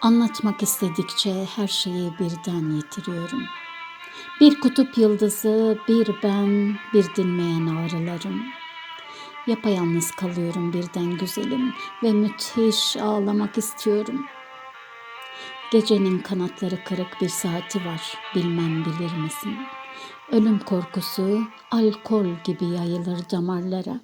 Anlatmak istedikçe her şeyi birden yitiriyorum. Bir kutup yıldızı, bir ben, bir dinmeyen ağrılarım. Yapayalnız kalıyorum birden güzelim ve müthiş ağlamak istiyorum. Gecenin kanatları kırık bir saati var, bilmem bilir misin? Ölüm korkusu alkol gibi yayılır damarlara.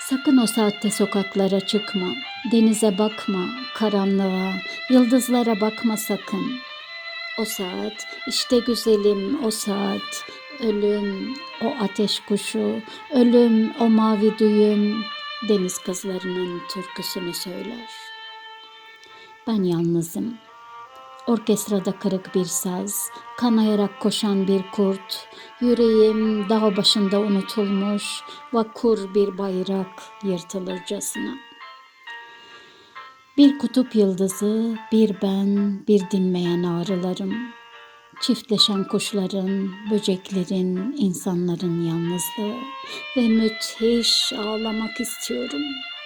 Sakın o saatte sokaklara çıkma, denize bakma, karanlığa, yıldızlara bakma sakın. O saat, işte güzelim o saat, ölüm, o ateş kuşu, ölüm, o mavi düğüm, deniz kızlarının türküsünü söyler. Ben yalnızım. Orkestrada kırık bir saz, kanayarak koşan bir kurt, yüreğim dağ başında unutulmuş, vakur bir bayrak yırtılırcasına. Bir kutup yıldızı, bir ben, bir dinmeyen ağrılarım. Çiftleşen kuşların, böceklerin, insanların yalnızlığı ve müthiş ağlamak istiyorum.''